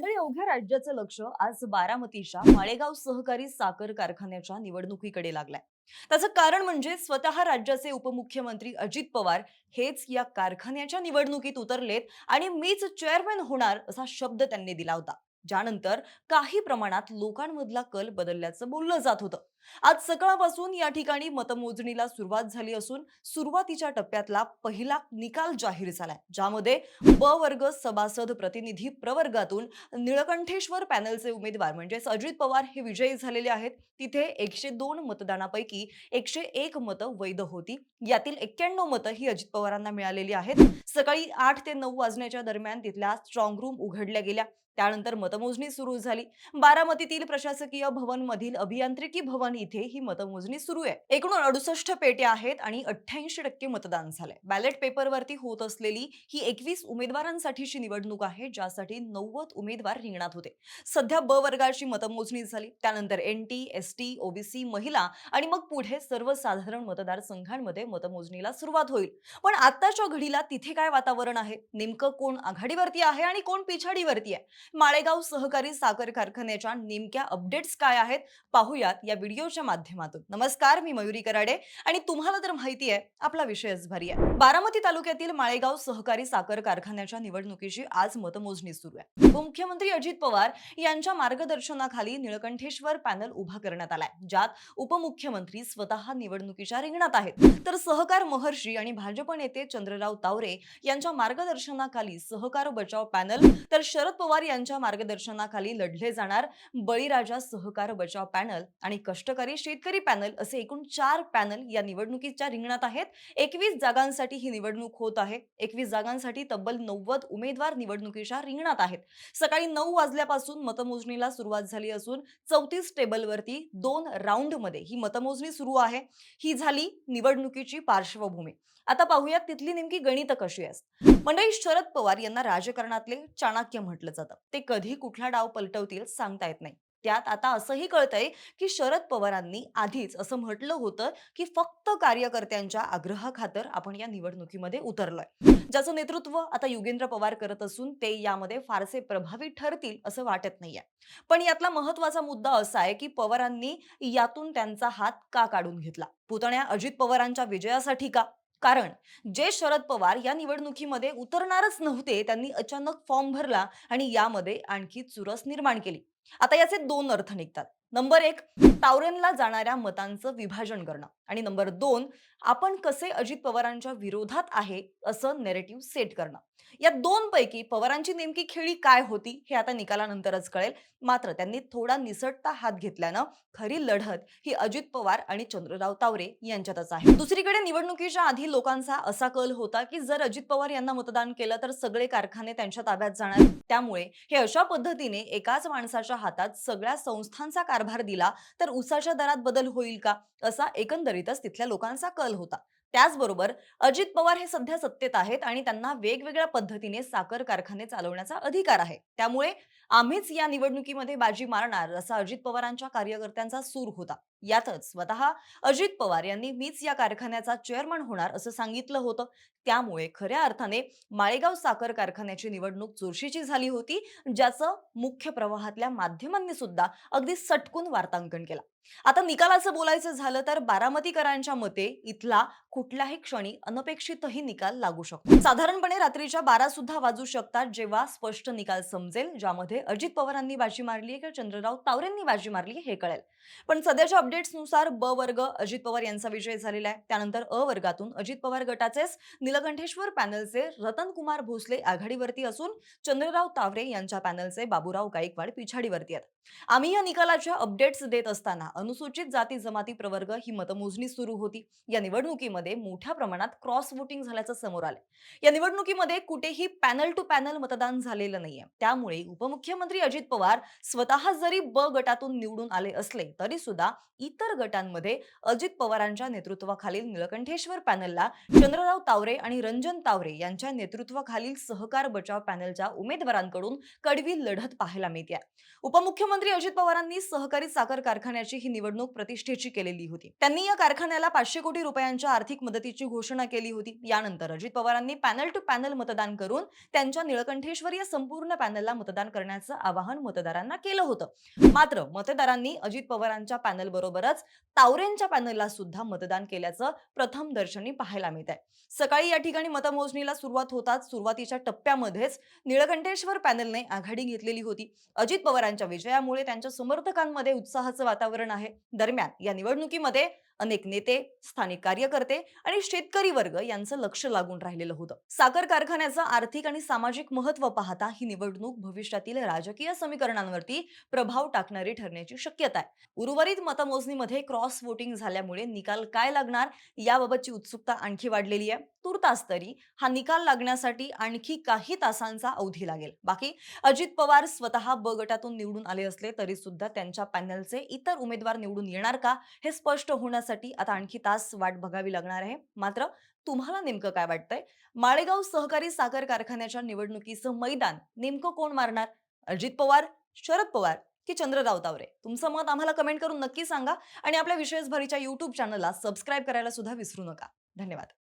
मंडळी अवघ्या राज्याचं लक्ष आज बारामतीच्या माळेगाव सहकारी साखर कारखान्याच्या निवडणुकीकडे लागलाय. त्याचं कारण म्हणजे स्वतः राज्याचे उपमुख्यमंत्री अजित पवार हेच या कारखान्याच्या निवडणुकीत उतरलेत आणि मीच चेअरमॅन होणार असा शब्द त्यांनी दिला होता. ज्यानंतर काही प्रमाणात लोकांमधला कल बदलल्याचं बोललं जात होतं. आज सकाळपासून या ठिकाणी मतमोजणीला सुरुवात झाली असून सुरुवातीच्या टप्प्यातला पहिला निकाल जाहीर झालाय ज्यामध्ये ब वर्ग सभासद प्रतिनिधी प्रवर्गातून निळकंठेश्वर पॅनलचे उमेदवार म्हणजेच अजित पवार हे विजयी झालेले आहेत. तिथे एकशे दोन मतदानापैकी एकशे एक मतं वैध होती. यातील एक्क्याण्णव मतं ही अजित पवारांना मिळालेली आहेत. सकाळी आठ ते नऊ वाजण्याच्या दरम्यान तिथल्या स्ट्रॉंग रूम उघडल्या गेल्या. त्यानंतर मतमोजणी सुरू झाली. बारामतीतील प्रशासकीय भवन मधील अभियांत्रिकी भवन इथे ही मतमोजणी सुरू आहे. एकूण अडुसष्ट पेट्या आहेत आणि अठ्ठ्याऐंशी टक्के मतदान झालंय. बॅलेट पेपरवरती होत असलेली ही एकवीस उमेदवारांसाठीची निवडणूक आहे ज्यासाठी नव्वद उमेदवार रिंगणात होते. सध्या ब वर्गाची मतमोजणी झाली. त्यानंतर N T S T OBC महिला आणि मग पुढे सर्वसाधारण मतदारसंघांमध्ये मतमोजणीला सुरुवात होईल. पण आताच्या घडीला तिथे काय वातावरण आहे? नेमकं कोण आघाडीवरती आहे आणि कोण पिछाडीवरती आहे? माळेगाव सहकारी साखर कारखान्याच्या नेमक्या अपडेट्स काय आहेत पाहूयात या व्हिडिओच्या माध्यमातून. नमस्कार मी मयुरी कराडे आणि तुम्हाला तर माहिती आहे आपला विषयच भारी आहे. बारामती तालुक्यातील माळेगाव सहकारी साखर कारखान्याच्या निवडणुकीची आज मतमोजणी सुरू आहे. उपमुख्यमंत्री अजित पवार यांच्या मार्गदर्शनाखाली निळकंठेश्वर पॅनल उभा करण्यात आलाय ज्यात उपमुख्यमंत्री स्वतः निवडणुकीच्या रिंगणात आहेत. तर सहकार महर्षी आणि भाजप नेते चंद्रराव तावरे यांच्या मार्गदर्शनाखाली सहकार बचाव पॅनल तर शरद पवार यांच्या मार्गदर्शनाखाली लढले जाणार बळीराजा सहकार बचाव पॅनल आणि कष्टकरी शेतकरी पॅनल असे एकूण चार पॅनल या निवडणुकीच्या रिंगणात आहेत. एकवीस जागांसाठी ही निवडणूक होत आहे. एकवीस जागांसाठी तब्बल नव्वद उमेदवार निवडणुकीच्या रिंगणात आहेत. सकाळी नऊ वाजल्यापासून मतमोजणीला सुरुवात झाली असून चौतीस टेबलवरती दोन राऊंडमध्ये ही मतमोजणी सुरू आहे. ही झाली निवडणुकीची पार्श्वभूमी. आता पाहूयात तिथली नेमकी गणित कशी आहेत. मंडळी शरद पवार यांना राजकारणातले चाणक्य म्हटलं जातं. ते कधी कुठला डाव पलटवतील सांगता येत नाही. त्यात आता असंही कळतंय की शरद पवारांनी आधीच असं म्हटलं होतं की फक्त कार्यकर्त्यांच्या आग्रहाखातर आपण या निवडणुकीमध्ये उतरलोय. ज्याचं नेतृत्व आता युगेंद्र पवार करत असून ते यामध्ये फारसे प्रभावी ठरतील असं वाटत नाहीये. पण यातला महत्त्वाचा मुद्दा असा आहे की पवारांनी यातून त्यांचा हात का काढून घेतला? पुतण्या अजित पवारांच्या विजयासाठी का? कारण जे शरद पवार या निवडणुकीमध्ये उतरणारच नव्हते त्यांनी अचानक फॉर्म भरला आणि यामध्ये आणखी चुरस निर्माण केली. आता याचे दोन अर्थ निघतात. नंबर एक तावरेनला जाणाऱ्या मतांचं विभाजन करणं. आणि नंबर दोन आपण कसे अजित पवारांच्या विरोधात आहे असं नेरेटिव्ह सेट करणं. या दोन पैकी पवारांची नेमकी खेळी काय होती हे आता निकालानंतरच कळेल. मात्र त्यांनी थोडा निसटता हात घेतल्यानं खरी लढत ही अजित पवार आणि चंद्रराव तावरे यांच्यातच आहे. दुसरीकडे निवडणुकीच्या आधी लोकांचा असा कल होता की जर अजित पवार यांना मतदान केलं तर सगळे कारखाने त्यांच्या ताब्यात जाणार. त्यामुळे हे अशा पद्धतीने एकाच माणसाच्या हातात सगळ्या संस्थांचा कारभार दिला तर उसाच्या दरात बदल होईल का? असा एकंदरीतच तिथल्या लोकांचा कल होता. त्याचबरोबर अजित पवार हे सध्या सत्तेत आहेत आणि त्यांना वेगवेगळ्या पद्धतीने साखर कारखाने चालवण्याचा अधिकार आहे. त्यामुळे आम्हीच या निवडणुकीमध्ये बाजी मारणार असा अजित पवारांच्या कार्यकर्त्यांचा सूर होता. यातच स्वतः अजित पवार यांनी मीच या कारखान्याचा चेअरमन होणार असं सांगितलं होतं. त्यामुळे खऱ्या अर्थाने माळेगाव साखर कारखान्याची निवडणूक चुरशीची झाली होती ज्याचं मुख्य प्रवाहातल्या माध्यमांनी सुद्धा अगदी सटकून वार्तांकन केला. आता निकालाचं बोलायचं झालं तर बारामतीकरांच्या मते इथला कुठल्याही क्षणी अनपेक्षितही निकाल लागू शकतो. साधारणपणे रात्रीच्या बारा सुद्धा वाजू शकतात जेव्हा स्पष्ट निकाल समजेल ज्यामध्ये अजित पवारांनी बाजी मारली किंवा चंद्रराव तावरेंनी बाजी मारली हे कळेल. पण सध्याच्या अपडेट्सनुसार ब वर्ग अजित पवार यांचा विजय झालेला आहे. त्यानंतर अ वर्गातून अजित पवार गटाचेच निलकंठेश्वर पॅनलचे रतन कुमार भोसले आघाडीवरती असून चंद्रराव तावरे यांच्या पॅनलचे बाबूराव गायकवाड पिछाडीवरती आहेत. आम्ही या निकालाच्या अपडेट्स देत असताना अनुसूचित जाती जमाती प्रवर्ग ही मतमोजणी सुरू होती. या निवडणुकीमध्ये मोठ्या प्रमाणात क्रॉस वोटिंग झाल्याचं समोर आलं या निवडणुकीमध्ये कुठेही पॅनल टू पॅनल मतदान झालेलं नाहीये. त्यामुळे उपमुख्यमंत्री अजित पवार स्वतः जरी ब गटातून निवडून आले असले तरी सुद्धा इतर गटांमध्ये अजित पवारांच्या नेतृत्वाखालील निळकंठेश्वर पॅनलला चंद्रराव तावरे आणि रंजन तावरे यांच्या नेतृत्वाखालील सहकार बचाव पॅनलच्या उमेदवारांकडून कडवी लढत पाहायला मिळते. उपमुख्यमंत्री अजित पवारांनी सहकारी साखर कारखान्याची ही निवडणूक प्रतिष्ठेची केलेली होती. त्यांनी या कारखान्याला पाचशे कोटी रुपयांच्या आर्थिक मदतीची घोषणा केली होती. यानंतर अजित पवारांनी पॅनल टू पॅनल मतदान करून त्यांच्या निळकंठेश्वर या संपूर्ण पॅनलला मतदान करण्याचं आवाहन मतदारांना केलं होतं. मात्र मतदारांनी अजित पवारांच्या पॅनल बरोबरच तावरेंच्या पॅनलला सुद्धा मतदान केल्याचं प्रथम दर्शनी पाहायला मिळत आहे सकाळी या ठिकाणी मतमोजणीला सुरुवात होताच सुरुवातीच्या टप्प्यामध्येच निळकंठेश्वर पॅनलने आघाडी घेतलेली होती. अजित पवारांच्या विजयामुळे त्यांच्या समर्थकांमध्ये उत्साहाचं वातावरण आहे. दरम्यान या निवडणुकीमध्ये अनेक नेते स्थानिक कार्यकर्ते आणि शेतकरी वर्ग यांचं लक्ष लागून राहिलेलं होतं. साखर कारखान्याचं आर्थिक आणि सामाजिक महत्त्व पाहता ही निवडणूक भविष्यातील राजकीय समीकरणांवरती प्रभाव टाकणारी ठरण्याची शक्यता आहे. उर्वरित मतमोजणीमध्ये क्रॉस वोटिंग झाल्यामुळे निकाल काय लागणार याबाबतची उत्सुकता आणखी वाढलेली आहे. तुर्तास तरी हा निकाल लागण्यासाठी आणखी काही तासांचा अवधी लागेल. बाकी अजित पवार स्वतः ब गटातून निवडून आले असले तरी सुद्धा त्यांच्या पॅनलचे इतर उमेदवार निवडून येणार का हे स्पष्ट होण्यासाठी आता आणखी तास वाट बघावी लागणार आहे. मात्र तुम्हाला नेमकं काय वाटतंय? माळेगाव सहकारी साखर कारखान्याच्या निवडणुकीचं मैदान नेमकं कोण मारणार? अजित पवार शरद पवार की चंद्रराव तावरे तुमचं मत आम्हाला कमेंट करून नक्की सांगा आणि आपल्या विशेष भरीच्या युट्यूब चॅनलला सबस्क्राईब करायला सुद्धा विसरू नका. धन्यवाद.